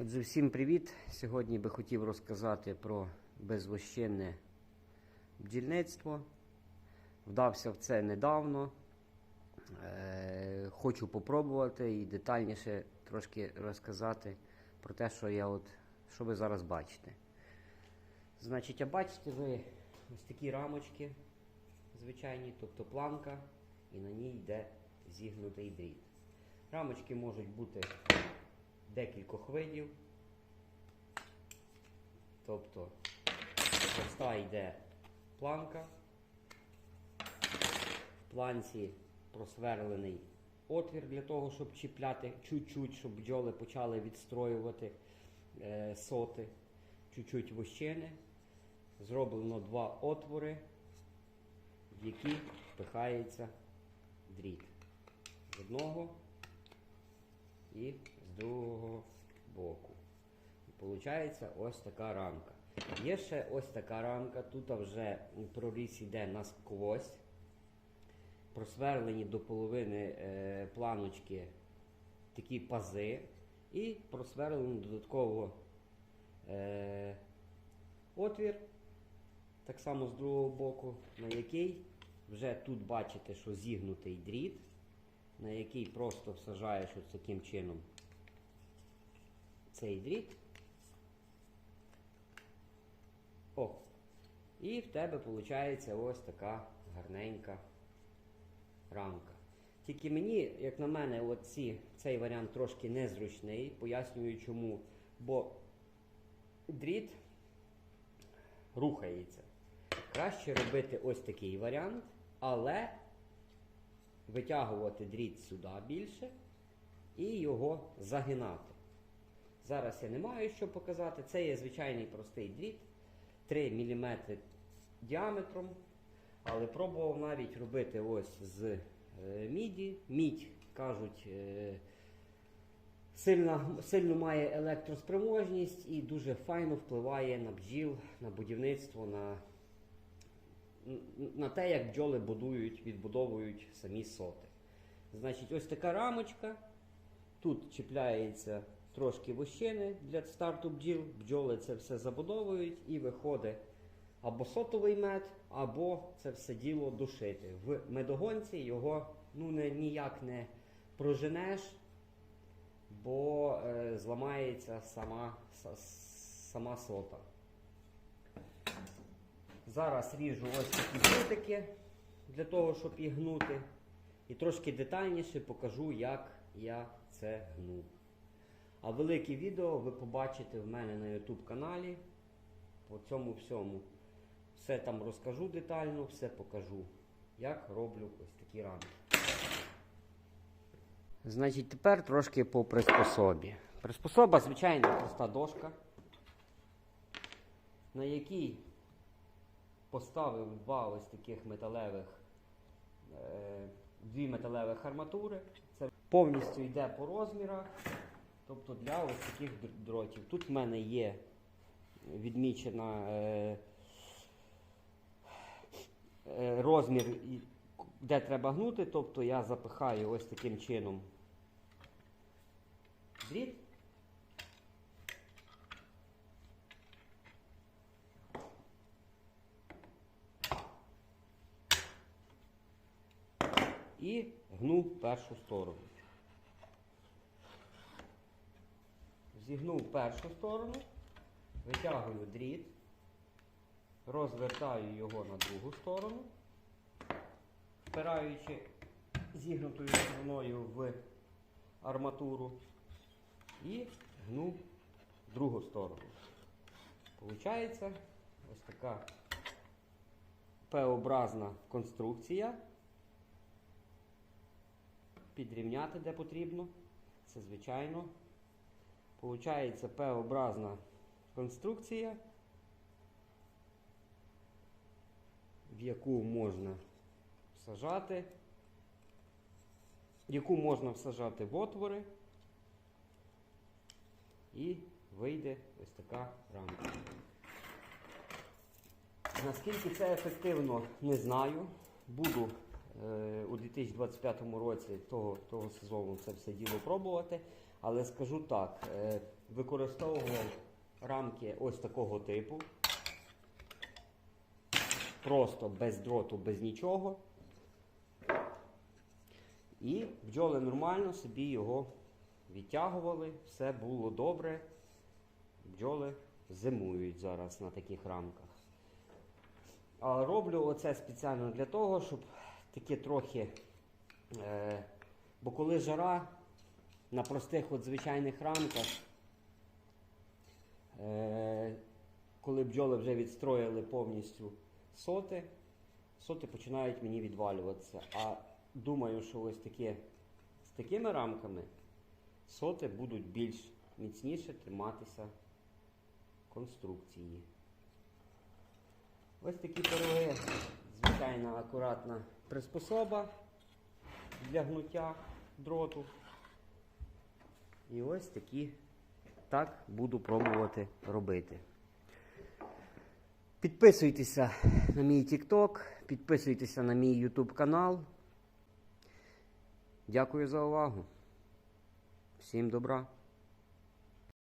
Отже, всім привіт! Сьогодні би хотів розказати про безвощинне бджільництво. Вдався в це недавно. Е, хочу попробувати і детальніше трошки розказати про те, що я от, що ви зараз бачите. Значить, а бачите ви ось такі рамочки звичайні, тобто планка, і на ній йде зігнутий дріт. Рамочки можуть бути декількох видів. Тобто проста йде планка, в планці просверлений отвір для того, щоб чіпляти чуть-чуть, щоб бджоли почали відстроювати е, соти, чуть-чуть вощини. Зроблено два отвори, в які впихається дріт. З одного і з другого боку. І виходить ось така рамка. Є ще ось така рамка, тут вже проріз йде насквозь. Просверлені до половини е, планочки такі пази, і просверлено додатково е, отвір, так само з другого боку, на який вже тут бачите, що зігнутий дріт на який просто всажаєш ось таким чином цей дріт. О! І в тебе виходить ось така гарненька рамка. Тільки мені, як на мене, оці, цей варіант трошки незручний. Пояснюю чому. Бо дріт рухається. Краще робити ось такий варіант, але витягувати дріт сюди більше і його загинати. Зараз я не маю що показати. Це є звичайний простий дріт 3 мм діаметром. Але пробував навіть робити ось з е, міді. Мідь, кажуть, е, сильно, сильно має електроспроможність і дуже файно впливає на бджіл, на будівництво, на на те, як бджоли будують, відбудовують самі соти. Значить, ось така рамочка. Тут чіпляється трошки вощини для старту бджіл. Бджоли це все забудовують і виходить або сотовий мед, або це все діло душити. В медогонці його ну, не, ніяк не проженеш, бо е, зламається сама, сама сота. Зараз ріжу ось такі прутики для того, щоб їх гнути. І трошки детальніше покажу, як я це гну. А велике відео ви побачите в мене на YouTube каналі. По цьому всьому. Все там розкажу детально, все покажу, як роблю ось такі рамки. Значить, тепер трошки по приспособі. Приспособа, звичайно, проста дошка, на якій поставив два ось таких металевих, е, дві металевих арматури. Це повністю йде по розмірах, тобто для ось таких дротів. Тут в мене є відмічена е, е, розмір, де треба гнути, тобто я запихаю ось таким чином дріт. і гну першу сторону. Зігнув першу сторону, витягую дріт, розвертаю його на другу сторону, впираючи зігнутою стороною в арматуру і гну другу сторону. Получається ось така П-образна конструкція підрівняти де потрібно. Це звичайно. Получається П-образна конструкція, в яку можна всажати, яку можна всажати в отвори і вийде ось така рамка. Наскільки це ефективно, не знаю. Буду Е, 2025 році того того сезону це все діло пробувати. Але скажу так, е, використовував рамки ось такого типу. Просто без дроту, без нічого. І бджоли нормально собі його відтягували, все було добре. Бджоли зимують зараз на таких рамках. А роблю оце спеціально для того, щоб таке трохи. Е, бо коли жара на простих от звичайних рамках, е, коли бджоли вже відстроїли повністю соти, соти починають мені відвалюватися. А думаю, що ось такі, з такими рамками соти будуть більш міцніше триматися конструкції. Ось такі пироги, звичайна акуратна приспособа для гнуття дроту. І ось такі так буду пробувати робити. Підписуйтеся на мій TikTok, підписуйтеся на мій YouTube канал. Дякую за увагу. Всім добра!